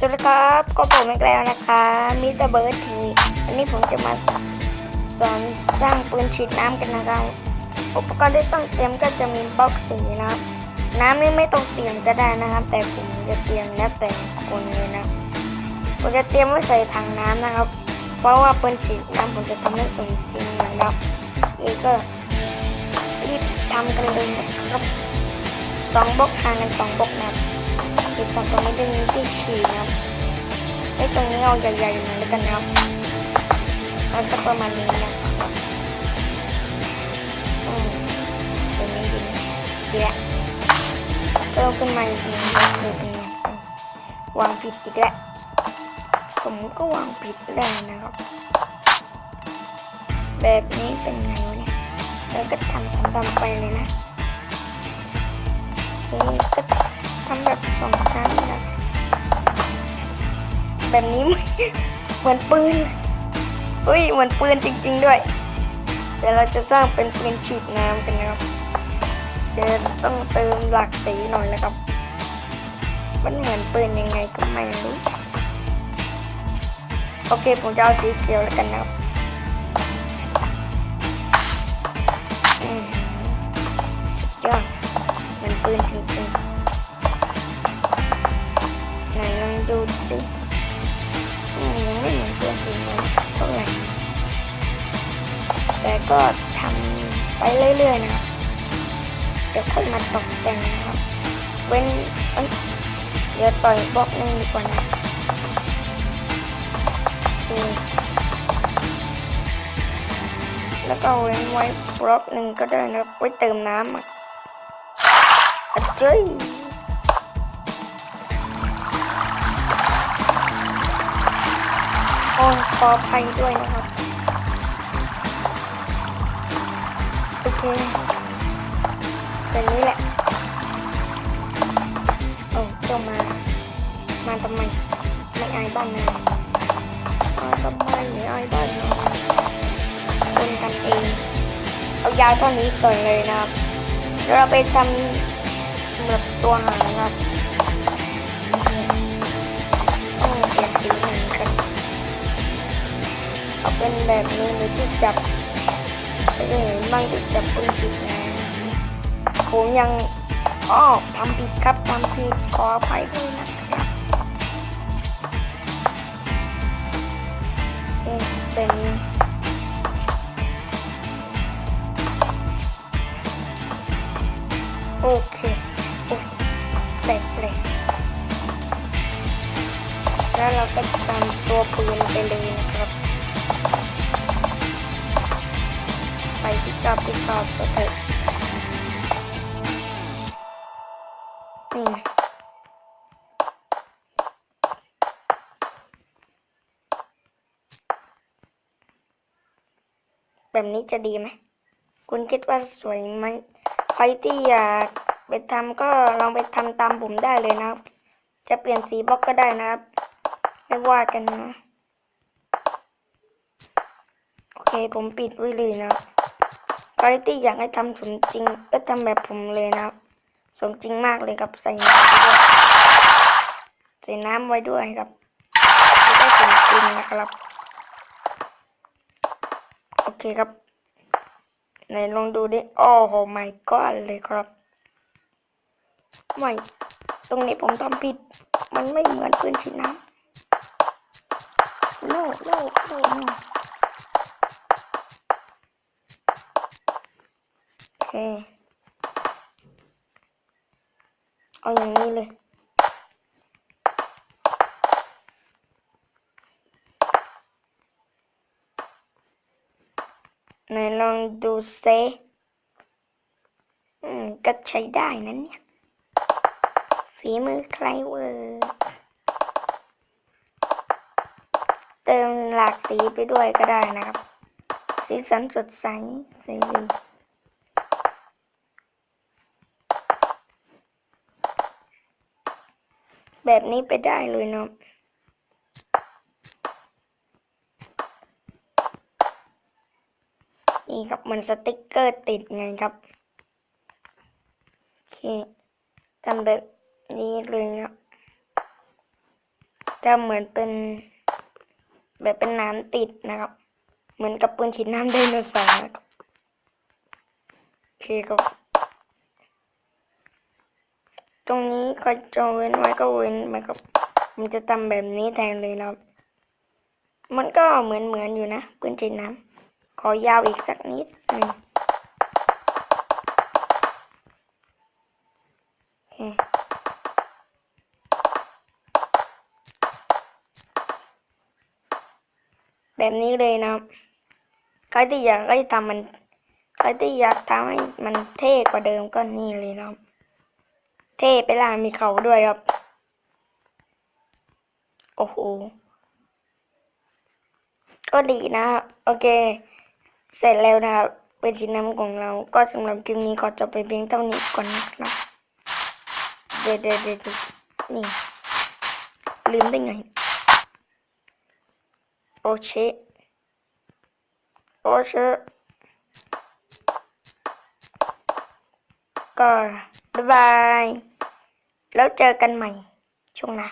สวัสดีครับก็ผมอีกแล้วนะคะมิสเตอร์เบิร์ดทีวันนี้ผมจะมาสอนสร้างปืนฉีดน้ำกันนะครับอุปกรณ์ที่ต้องเตรียมก็จะมีบล็อกสีนะครับน้ำนี่ไม่ต้องเตรียมก็ได้นะครับ แต่ผมจะเตรียมแล้วแต่คนเลยนะผมจะเตรียมไว้ใส่ถังน้ำนะครับ เพราะว่าปืนฉีดน้ำผมจะทำให้สมจริงนะครับนี่ก็รีบทำกันเลยนะครับสองบล็อกห่างกันสองบล็อกนะครับ ติดตรงตรงนี้จะมีที่ฉีดนะครับไอ้ตรงนี้เอาใหญ่ๆหน่อยแล้วกันนะครับเอาสักประมาณนี้นะครับอืมตรงนี้ดีเดีแล้วเพิ่มขึ้นมาอีกนึ่งหนึ่งวางผิดอีกแล้วผมก็วางผิดแล้วนะครับ แบบนี้เป็นไงวะเนี่ยแล้วก็ทำทำไปเลยนะนี่ก็ ทำแบบสองชั้นนะ แบบนี้เหมือนปืนเฮ้ยเหมือนปืนจริง ๆ ด้วยเดี๋ยวเราจะสร้างเป็นปืนฉีดน้ำกันนะครับเดี๋ยวต้องเติมหลักสีหน่อยนะครับ มันเหมือนปืนยังไงก็ไม่รู้ โอเคผมจะเอาสีเขียวแล้วกันนะครับอืมสุดยอดเหมือนปืนจริงๆ ดูสิอืมยังไม่เหมือนตัวจริงเลยเท่าไหร่แต่ก็ทำไปเรื่อยๆนะครับเดี๋ยวค่อยมาตกแต่งนะครับ เว้นเอ้ยเดี๋ยวต่อยบล็อกหนึงดีกว่านะแล้วก็เว้นไว้บล็อกหนึ่งก็ได้นะไว้เติมน้ำอะอะเจ้ย โอ้ยขออภัยด้วยนะครับ โอเคแบบนี้แหละโอ้เจ้ามา มาทำไม ไม่อายบ้านนามาทำไมไม่อายบ้านนาคนกันเอง เอายาวเท่านี้ก่อนเลยนะครับแล้วเราไปทำแบบตัวหางนะครับ เอาเป็นแบบนี้หรือที่จับเออมั่งที่จับปืนฉีดน้ำผมยังอ้อทำผิดครับทำผิดขออภัยด้วยนะครับเป็นโอเคโอ้แปลกแปลกแล้วเราก็ตามตัวปืนไปเลยนะ ครับไปที่อบที่ชอบก็เถอะนี่ไงแบบนี้จะดีไหม คุณคิดว่าสวยไหมใครที่อยากไปทำก็ลองไปทำตามผมได้เลยนะครับ จะเปลี่ยนสีบล็อกก็ได้นะครับ ไม่ว่ากันนะ โอเคผมปิดไว้เลยนะครับ ใครที่อยากให้ทำสมจริงก็ทำแบบผมเลยนะครับ สมจริงมากเลยครับใส่น้ำไว้ด้วยใส่น้ำไว้ด้วยครับจะได้สมจริงนะครับ โอเคครับไหนลองดูดิโอ้โหไม่ก้อนเลยครับไม่ตรงนี้ผมทำผิด มันไม่เหมือนปืนฉีดน้ำ no no no no โอ เค เอาอย่างนี้เลย ไหนลองดูเซอืม ก็ใช้ได้นะเนี่ยฝีมือใครเวอร์เติมหลากสีไปด้วยก็ได้นะครับ สีสันสดใสใสดี แบบนี้ไปได้เลยเนาะนี่ครับมือนสติกเกอร์ติดไงครับโอเคทำแบบนี้เลยครับจะเหมือนเป็น แบบเป็นน้ำติดนะครับ เหมือนกับปืนฉีดน้ำไดโนเสาร์นะครับโอเคครับ ตรงนี้ก็จะเว้นไว้ก็เว้นไว้ครับมันจะทำแบบนี้แทนเลยนะครับมันก็เหมือนเหมือนอยู่นะปืนฉีดน้ำขอยาวอีกสักนิดหนึ่งแบบนี้เลยนะใครที่อยากให้ทำมันใครที่อยากทำให้มันเท่กว่าเดิมก็นี่เลยนะ เท่ไปล่ามีเขาด้วยครับ โอ้โห ก็ดีนะครับโอเค เสร็จแล้วนะครับเป็นชิ้นน้ำของเรา ก็สำหรับคลิปนี้ขอจบไปเพียงเท่านี้ก่อนนะครับเดี๋ยวเดี๋ยวเดี๋ยวเดี๋ยวนี่ ลืมได้ไง โอเชโอเชก็บ๊ายบาย แล้วเจอกันใหม่ช่วงหน้า